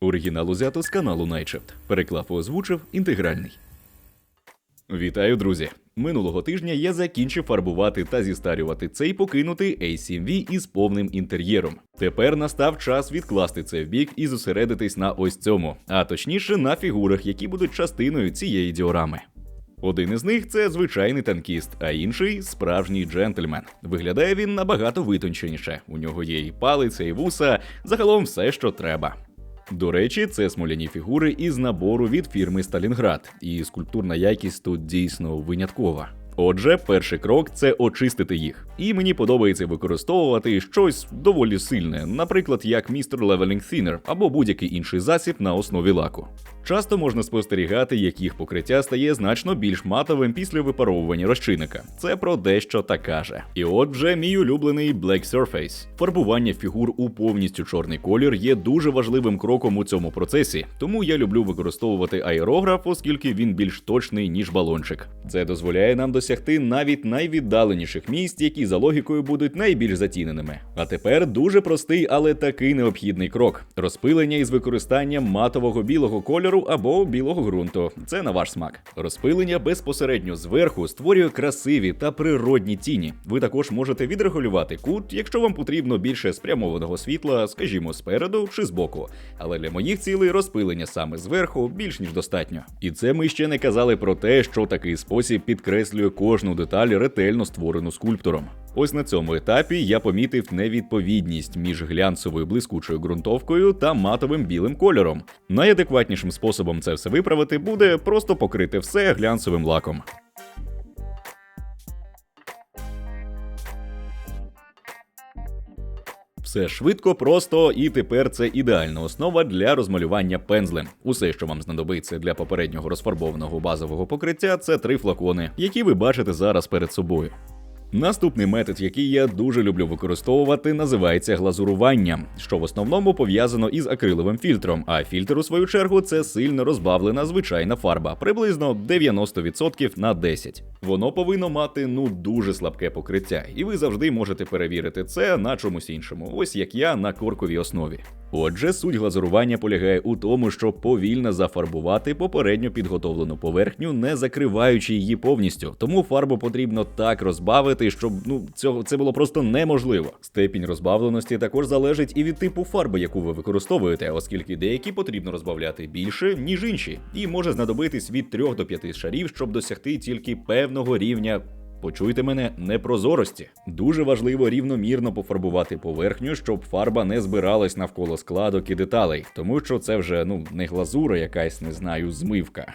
Оригінал узято з каналу Nightshift. Переклав і озвучив інтегральний. Вітаю, друзі! Минулого тижня я закінчив фарбувати та зістарювати цей покинутий A7V із повним інтер'єром. Тепер настав час відкласти це в бік і зосередитись на ось цьому, а точніше на фігурах, які будуть частиною цієї діорами. Один із них це звичайний танкіст, а інший справжній джентльмен. Виглядає він набагато витонченіше. У нього є і палиця, і вуса, загалом все, що треба. До речі, це смоляні фігури із набору від фірми Сталінград, і скульптурна якість тут дійсно виняткова. Отже, перший крок це очистити їх. І мені подобається використовувати щось доволі сильне, наприклад, як містер Leveling Thinner або будь-який інший засіб на основі лаку. Часто можна спостерігати, як їх покриття стає значно більш матовим після випаровування розчинника. Це про дещо та каже. І от вже мій улюблений Black Surface. Фарбування фігур у повністю чорний колір є дуже важливим кроком у цьому процесі, тому я люблю використовувати аерограф, оскільки він більш точний, ніж балончик. Це дозволяє нам досягти навіть найвіддаленіших місць, які за логікою будуть найбільш затіненими. А тепер дуже простий, але такий необхідний крок: розпилення із використанням матового білого кольору або білого ґрунту. Це на ваш смак. Розпилення безпосередньо зверху створює красиві та природні тіні. Ви також можете відрегулювати кут, якщо вам потрібно більше спрямованого світла, скажімо, спереду чи збоку. Але для моїх цілей розпилення саме зверху більш ніж достатньо. І це ми ще не казали про те, що такий спосіб підкреслює кожну деталь ретельно створену скульптором. Ось на цьому етапі я помітив невідповідність між глянцевою блискучою ґрунтовкою та матовим білим кольором. Найадекватнішим способом це все виправити буде просто покрити все глянцевим лаком. Все швидко, просто і тепер це ідеальна основа для розмалювання пензлем. Усе, що вам знадобиться для попереднього розфарбованого базового покриття, це три флакони, які ви бачите зараз перед собою. Наступний метод, який я дуже люблю використовувати, називається глазурування, що в основному пов'язано із акриловим фільтром. А фільтр, у свою чергу, це сильно розбавлена звичайна фарба, приблизно 90% на 10. Воно повинно мати ну дуже слабке покриття, і ви завжди можете перевірити це на чомусь іншому, ось як я на корковій основі. Отже, суть глазурування полягає у тому, щоб повільно зафарбувати попередньо підготовлену поверхню, не закриваючи її повністю. Тому фарбу потрібно так розбавити, щоб ну цього це було просто неможливо. Степінь розбавленості також залежить і від типу фарби, яку ви використовуєте, оскільки деякі потрібно розбавляти більше, ніж інші, і може знадобитись від 3 до 5 шарів, щоб досягти тільки певного рівня Почуйте мене непрозорості. Дуже важливо рівномірно пофарбувати поверхню, щоб фарба не збиралась навколо складок і деталей, тому що це вже ну не глазура, якась не знаю, змивка.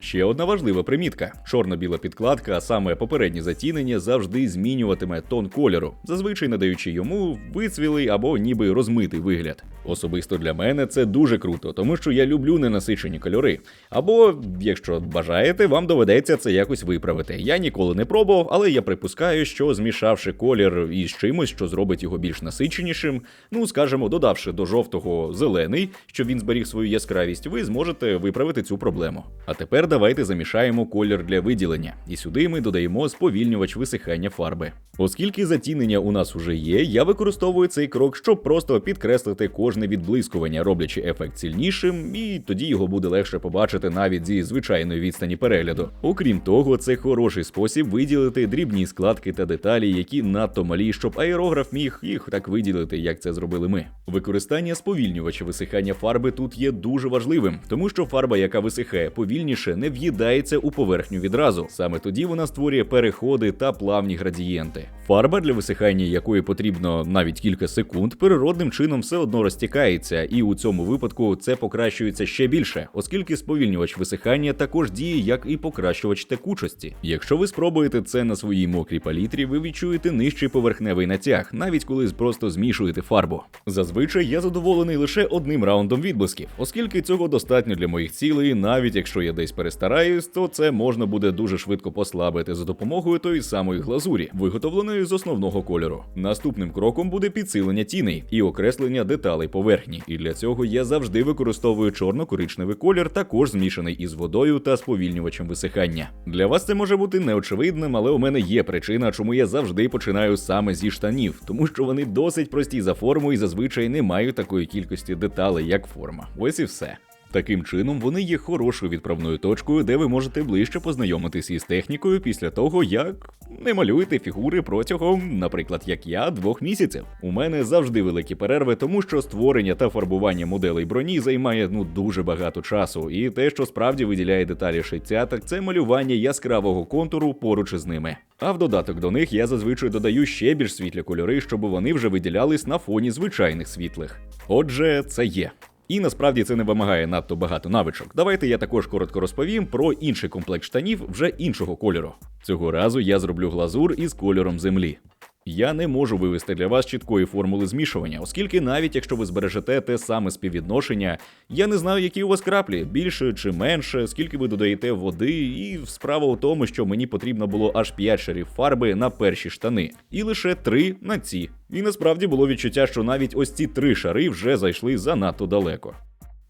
Ще одна важлива примітка: чорно-біла підкладка, а саме попереднє затінення, завжди змінюватиме тон кольору, зазвичай надаючи йому вицвілий або ніби розмитий вигляд. Особисто для мене це дуже круто, тому що я люблю ненасичені кольори. Або, якщо бажаєте, вам доведеться це якось виправити. Я ніколи не пробував, але я припускаю, що змішавши колір із чимось, що зробить його більш насиченішим, ну скажімо, додавши до жовтого зелений, щоб він зберіг свою яскравість, ви зможете виправити цю проблему. А тепер давайте замішаємо колір для виділення, і сюди ми додаємо сповільнювач висихання фарби. Оскільки затінення у нас уже є, я використовую цей крок, щоб просто підкреслити кожне відблискування, роблячи ефект сильнішим, і тоді його буде легше побачити навіть зі звичайної відстані перегляду. Окрім того, це хороший спосіб виділити дрібні складки та деталі, які надто малі, щоб аерограф міг їх так виділити, як це зробили ми. Використання сповільнювача висихання фарби тут є дуже важливим, тому що фарба, яка висихає повільніше, не в'їдається у поверхню відразу. Саме тоді вона створює переходи та плавні градієнти. Фарба, для висихання якої потрібно навіть кілька секунд, природним чином все одно розтікається, і у цьому випадку це покращується ще більше, оскільки сповільнювач висихання також діє як і покращувач текучості. Якщо ви спробуєте це на своїй мокрій палітрі, ви відчуєте нижчий поверхневий натяг, навіть коли просто змішуєте фарбу. Зазвичай я задоволений лише одним раундом відблисків, оскільки цього достатньо для моїх цілей, навіть якщо я десь перестараюсь, то це можна буде дуже швидко послабити за допомогою тої самої глазурі, виготовленої з основного кольору. Наступним кроком буде підсилення тіней і окреслення деталей поверхні. І для цього я завжди використовую чорно-коричневий колір, також змішаний із водою та сповільнювачем висихання. Для вас це може бути неочевидним, але у мене є причина, чому я завжди починаю саме зі штанів, тому що вони досить прості за форму і зазвичай не мають такої кількості деталей, як форма. Ось і все. Таким чином, вони є хорошою відправною точкою, де ви можете ближче познайомитись із технікою після того, як не малюєте фігури протягом, наприклад, як я, двох місяців. У мене завжди великі перерви, тому що створення та фарбування моделей броні займає ну дуже багато часу, і те, що справді виділяє деталі шиття, так це малювання яскравого контуру поруч із ними. А в додаток до них я зазвичай додаю ще більш світлі кольори, щоб вони вже виділялись на фоні звичайних світлих. Отже, це є. І насправді це не вимагає надто багато навичок. Давайте я також коротко розповім про інший комплект штанів вже іншого кольору. Цього разу я зроблю глазур із кольором землі. Я не можу вивести для вас чіткої формули змішування, оскільки навіть якщо ви збережете те саме співвідношення, я не знаю, які у вас краплі, більше чи менше, скільки ви додаєте води, і справа у тому, що мені потрібно було аж 5 шарів фарби на перші штани, і лише 3 на ці. І насправді було відчуття, що навіть ось ці три шари вже зайшли занадто далеко.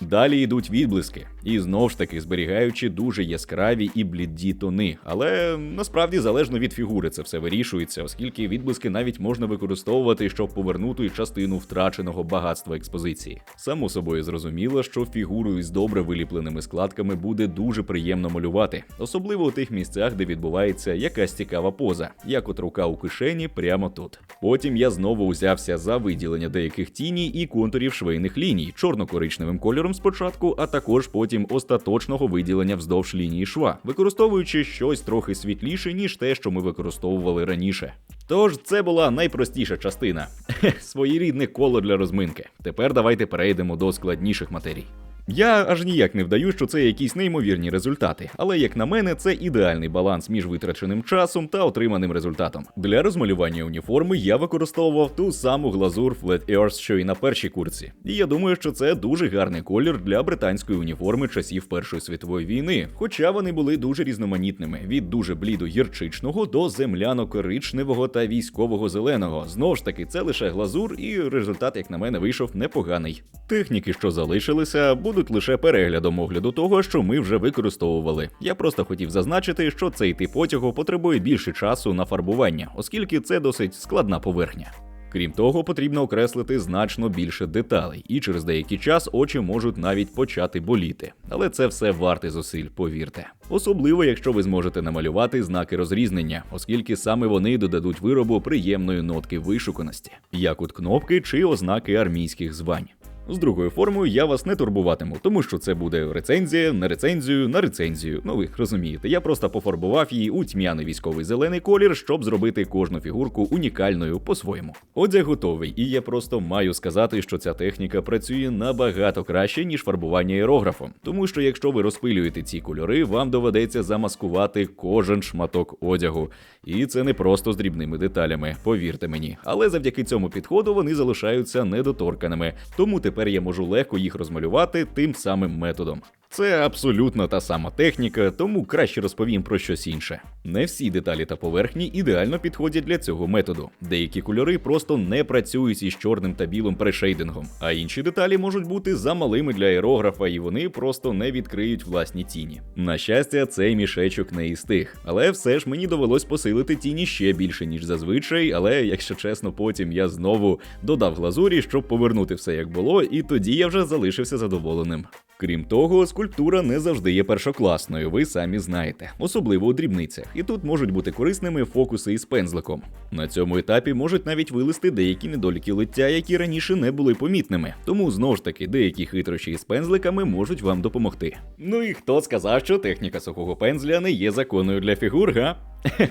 Далі йдуть відблиски, і знову ж таки зберігаючи дуже яскраві і бліді тони. Але насправді залежно від фігури це все вирішується, оскільки відблиски навіть можна використовувати, щоб повернути частину втраченого багатства експозиції. Само собою зрозуміло, що фігуру із добре виліпленими складками буде дуже приємно малювати, особливо у тих місцях, де відбувається якась цікава поза, як от рука у кишені прямо тут. Потім я знову узявся за виділення деяких тіній і контурів швейних ліній чорно-коричневим кольором спочатку, а також потім остаточного виділення вздовж лінії шва, використовуючи щось трохи світліше, ніж те, що ми використовували раніше. Тож це була найпростіша частина своєрідне коло для розминки. Тепер давайте перейдемо до складніших матерій. Я аж ніяк не вдаю, що це якісь неймовірні результати, але як на мене, це ідеальний баланс між витраченим часом та отриманим результатом. Для розмалювання уніформи я використовував ту саму глазур Flat Earth, що і на першій курці. І я думаю, що це дуже гарний колір для британської уніформи часів Першої світової війни, хоча вони були дуже різноманітними: від дуже блідо гірчичного до земляно-коричневого та військового зеленого. Знову ж таки, це лише глазур, і результат, як на мене, вийшов непоганий. Техніки, що залишилися, будуть лише переглядом огляду того, що ми вже використовували. Я просто хотів зазначити, що цей тип одягу потребує більше часу на фарбування, оскільки це досить складна поверхня. Крім того, потрібно окреслити значно більше деталей, і через деякий час очі можуть навіть почати боліти. Але це все варте зусиль, повірте. Особливо, якщо ви зможете намалювати знаки розрізнення, оскільки саме вони додадуть виробу приємної нотки вишуканості, як от кнопки чи ознаки армійських звань. З другою формою я вас не турбуватиму, тому що це буде рецензія на рецензію на рецензію. Ну ви розумієте, я просто пофарбував її у тьмяний військовий зелений колір, щоб зробити кожну фігурку унікальною по-своєму. Одяг готовий, і я просто маю сказати, що ця техніка працює набагато краще, ніж фарбування аерографом. Тому що якщо ви розпилюєте ці кольори, вам доведеться замаскувати кожен шматок одягу. І це не просто з дрібними деталями, повірте мені. Але завдяки цьому підходу вони залишаються недоторканими. Тому тепер я можу легко їх розмалювати тим самим методом. Це абсолютно та сама техніка, тому краще розповім про щось інше. Не всі деталі та поверхні ідеально підходять для цього методу. Деякі кольори просто не працюють із чорним та білим прешейдингом, а інші деталі можуть бути замалими для аерографа, і вони просто не відкриють власні тіні. На щастя, цей мішечок не із тих, але все ж мені довелось посилити тіні ще більше, ніж зазвичай. Але, якщо чесно, потім я знову додав глазурі, щоб повернути все як було, і тоді я вже залишився задоволеним. Крім того, скульптура не завжди є першокласною, ви самі знаєте, особливо у дрібницях, і тут можуть бути корисними фокуси із пензликом. На цьому етапі можуть навіть вилисти деякі недоліки лиття, які раніше не були помітними. Тому знову ж таки деякі хитрощі із пензликами можуть вам допомогти. Ну і хто сказав, що техніка сухого пензля не є законною для фігур, га?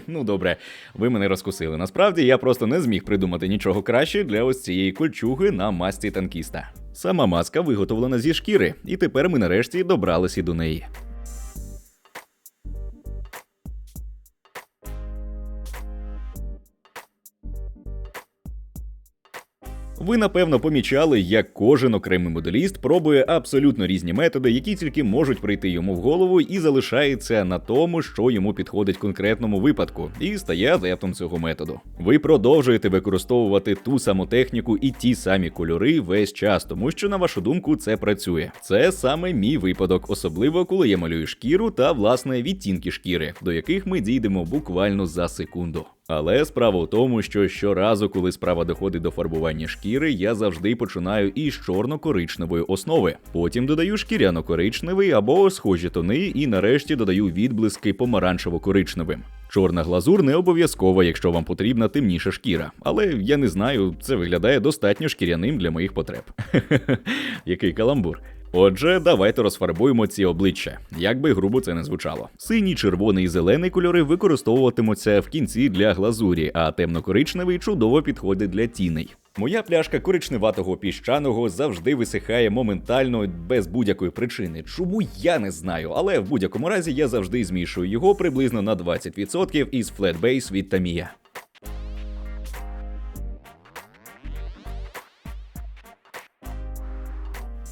Ну добре, ви мене розкусили. Насправді я просто не зміг придумати нічого краще для ось цієї кольчуги на масці танкіста. Сама маска виготовлена зі шкіри, і тепер ми нарешті добралися до неї. Ви напевно помічали, як кожен окремий моделіст пробує абсолютно різні методи, які тільки можуть прийти йому в голову, і залишається на тому, що йому підходить в конкретному випадку, і стає адептом цього методу. Ви продовжуєте використовувати ту саму техніку і ті самі кольори весь час, тому що на вашу думку це працює. Це саме мій випадок, особливо коли я малюю шкіру та власне відтінки шкіри, до яких ми дійдемо буквально за секунду. Але справа в тому, що щоразу, коли справа доходить до фарбування шкіри, я завжди починаю із чорно-коричневої основи. Потім додаю шкіряно-коричневий або схожі тони, і нарешті додаю відблиски помаранчево-коричневим. Чорна глазур не обов'язкова, якщо вам потрібна темніша шкіра. Але я не знаю, це виглядає достатньо шкіряним для моїх потреб. Який каламбур. Отже, давайте розфарбуємо ці обличчя, як би грубо це не звучало. Синій, червоний і зелений кольори використовуватимуться в кінці для глазурі, а темно-коричневий чудово підходить для тіней. Моя пляшка коричневатого піщаного завжди висихає моментально без будь-якої причини. Чому я не знаю, але в будь-якому разі я завжди змішую його приблизно на 20% із Flat від Tamiya.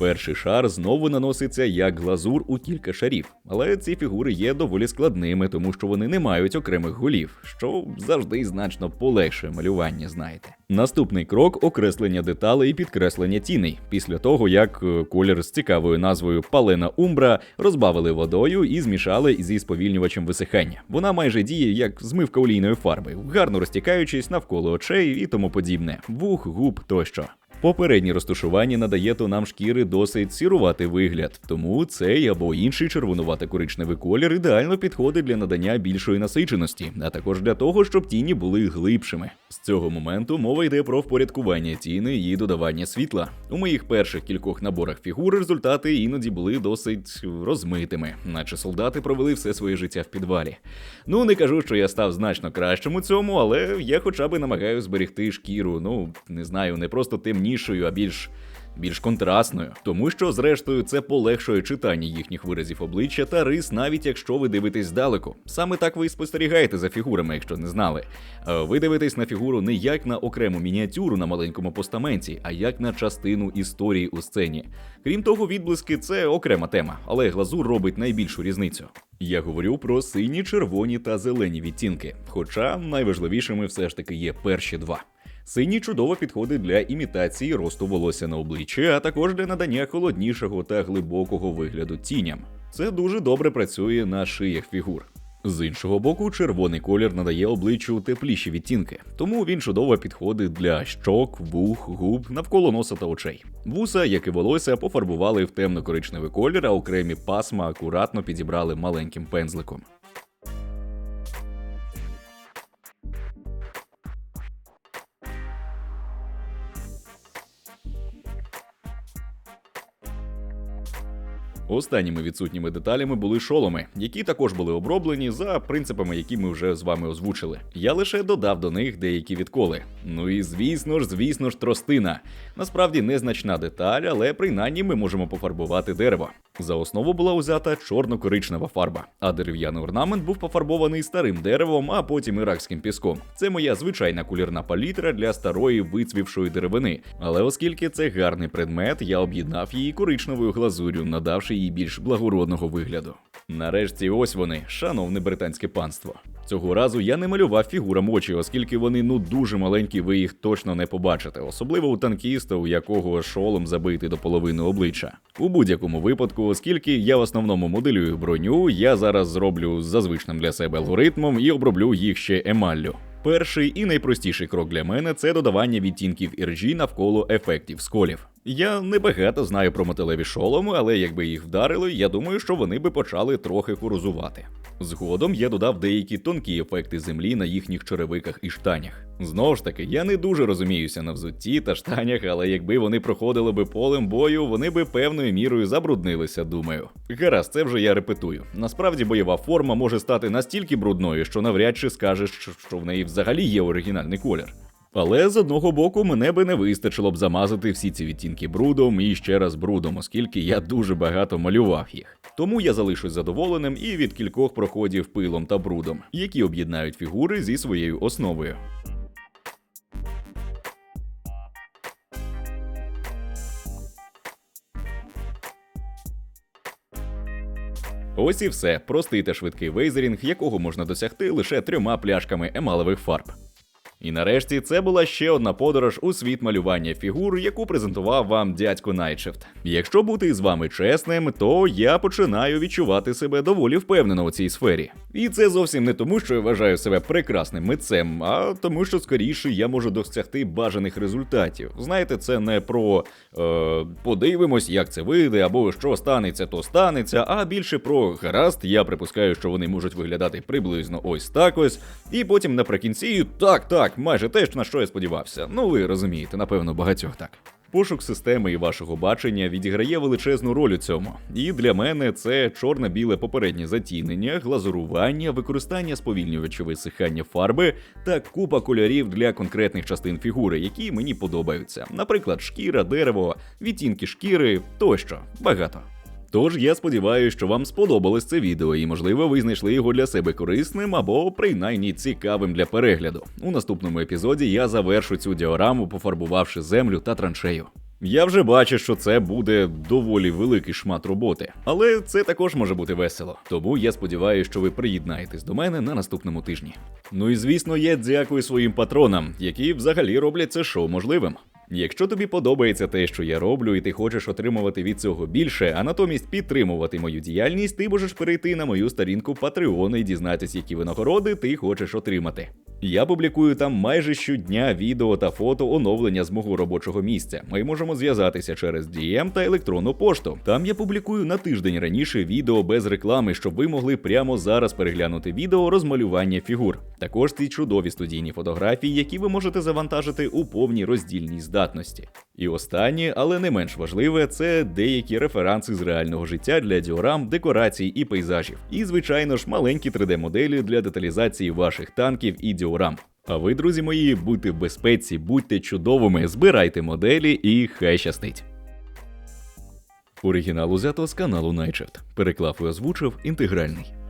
Перший шар знову наноситься як глазур у кілька шарів, але ці фігури є доволі складними, тому що вони не мають окремих голів, що завжди значно полегшує малювання, знаєте. Наступний крок окреслення деталей і підкреслення тіней. Після того, як е, колір з цікавою назвою Палена Умбра розбавили водою і змішали зі сповільнювачем висихання. Вона майже діє як змивка олійної фарби, гарно розтікаючись навколо очей і тому подібне, вух, губ тощо. Попереднє розташування надає тонам шкіри досить сіруватий вигляд, тому цей або інший червонувато-коричневий колір ідеально підходить для надання більшої насиченості, а також для того, щоб тіні були глибшими. З цього моменту мова йде про впорядкування тіни і додавання світла. У моїх перших кількох наборах фігур результати іноді були досить розмитими, наче солдати провели все своє життя в підвалі. Ну не кажу, що я став значно кращим у цьому, але я хоча б намагаюся зберегти шкіру. Ну не знаю, не просто темні темнішою, а більш більш контрастною, тому що, зрештою, це полегшує читання їхніх виразів обличчя та рис, навіть якщо ви дивитесь здалеку. Саме так ви і спостерігаєте за фігурами, якщо не знали. Ви дивитесь на фігуру не як на окрему мініатюру на маленькому постаменті, а як на частину історії у сцені. Крім того, відблиски це окрема тема, але глазур робить найбільшу різницю. Я говорю про сині, червоні та зелені відтінки, хоча найважливішими все ж таки є перші два. Синій чудово підходить для імітації росту волосся на обличчі, а також для надання холоднішого та глибокого вигляду тіням. Це дуже добре працює на шиях фігур. З іншого боку, червоний колір надає обличчю тепліші відтінки, тому він чудово підходить для щок, вух, губ, навколо носа та очей. Вуса, як і волосся, пофарбували в темно-коричневий колір, а окремі пасма акуратно підібрали маленьким пензликом. Останніми відсутніми деталями були шоломи, які також були оброблені за принципами, які ми вже з вами озвучили. Я лише додав до них деякі відколи. Ну і звісно ж, звісно ж, тростина. Насправді незначна деталь, але принаймні ми можемо пофарбувати дерево. За основу була узята чорно-коричнева фарба, а дерев'яний орнамент був пофарбований старим деревом, а потім іракським піском. Це моя звичайна кулірна палітра для старої вицвівшої деревини. Але оскільки це гарний предмет, я об'єднав її коричневою глазурю, надавши їй більш благородного вигляду. Нарешті, ось вони, шановне британське панство. Цього разу я не малював фігурам очі, оскільки вони ну дуже маленькі, ви їх точно не побачите, особливо у танкіста, у якого шолом забитий до половини обличчя. У будь-якому випадку, оскільки я в основному моделюю броню, я зараз зроблю за звичним для себе алгоритмом і оброблю їх ще емаллю. Перший і найпростіший крок для мене це додавання відтінків RG навколо ефектів сколів. Я небагато знаю про металеві шоломи, але якби їх вдарили, я думаю, що вони би почали трохи корозувати. Згодом я додав деякі тонкі ефекти землі на їхніх черевиках і штанях. Знову ж таки, я не дуже розуміюся на взутті та штанях, але якби вони проходили би полем бою, вони би певною мірою забруднилися, думаю. Гаразд, це вже я репетую. Насправді бойова форма може стати настільки брудною, що навряд чи скажеш, що в неї взагалі є оригінальний колір. Але з одного боку мене би не вистачило б замазати всі ці відтінки брудом і ще раз брудом, оскільки я дуже багато малював їх. Тому я залишусь задоволеним і від кількох проходів пилом та брудом, які об'єднають фігури зі своєю основою. Ось і все простий та швидкий вейзерінг, якого можна досягти лише трьома пляшками емалевих фарб. І нарешті це була ще одна подорож у світ малювання фігур, яку презентував вам дядько Найтшефт. Якщо бути з вами чесним, то я починаю відчувати себе доволі впевнено у цій сфері. І це зовсім не тому, що я вважаю себе прекрасним митцем, а тому, що скоріше я можу досягти бажаних результатів. Знаєте, це не про е, подивимось, як це вийде, або що станеться, то станеться, а більше про гаразд. Я припускаю, що вони можуть виглядати приблизно ось так ось, і потім наприкінці так, так, майже те, на що я сподівався. Ну ви розумієте, напевно, багатьох так. Пошук системи і вашого бачення відіграє величезну роль у цьому. І для мене це чорно-біле попереднє затінення, глазурування, використання сповільнювачів висихання фарби та купа кольорів для конкретних частин фігури, які мені подобаються. Наприклад, шкіра, дерево, відтінки шкіри тощо. Багато. Тож я сподіваюся, що вам сподобалось це відео, і можливо ви знайшли його для себе корисним або принаймні цікавим для перегляду. У наступному епізоді я завершу цю діораму, пофарбувавши землю та траншею. Я вже бачу, що це буде доволі великий шмат роботи, але це також може бути весело. Тому я сподіваюся, що ви приєднаєтесь до мене на наступному тижні. Ну і звісно, я дякую своїм патронам, які взагалі роблять це шоу можливим. Якщо тобі подобається те, що я роблю, і ти хочеш отримувати від цього більше, а натомість підтримувати мою діяльність, ти можеш перейти на мою сторінку Patreon і дізнатися, які винагороди ти хочеш отримати. Я публікую там майже щодня відео та фото оновлення з мого робочого місця. Ми можемо зв'язатися через DM та електронну пошту. Там я публікую на тиждень раніше відео без реклами, щоб ви могли прямо зараз переглянути відео розмалювання фігур. Також ці чудові студійні фотографії, які ви можете завантажити у повній роздільній здатності. І останнє, але не менш важливе, це деякі референси з реального життя для діорам, декорацій і пейзажів. І, звичайно ж, маленькі 3D-моделі для деталізації ваших танків і діорам. А ви, друзі мої, будьте в безпеці, будьте чудовими, збирайте моделі і хай щастить. Оригінал узято з каналу Nightshift. Переклав і озвучив інтегральний.